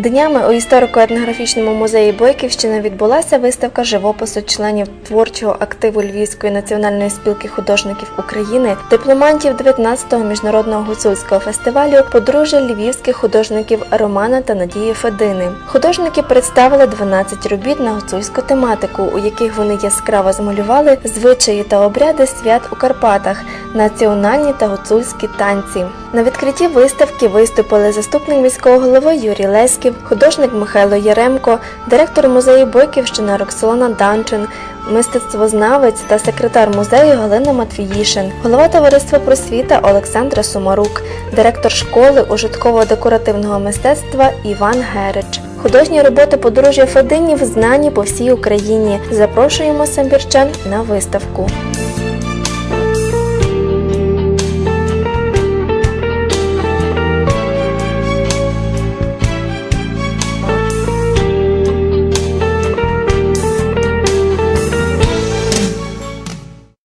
Днями у історико-етнографічному музеї Бойківщини відбулася виставка живопису членів творчого активу Львівської національної спілки художників України, дипломантів 19-го міжнародного гуцульського фестивалю подружжя львівських художників Романа та Надії Федини. Художники представили 12 робіт на гуцульську тематику, у яких вони яскраво змалювали звичаї та обряди свят у Карпатах, національні та гуцульські танці. На відкритті виставки виступили заступник міського голови Юрій Леськів, художник Михайло Яремко, директор музею Бойківщина Роксолана Данчин, мистецтвознавець та секретар музею Галина Матвіїшин, голова товариства просвіта Олександра Сумарук, директор школи ужитково-декоративного мистецтва Іван Герич. Художні роботи подружжя Фединів знані по всій Україні. Запрошуємо самбірчан на виставку.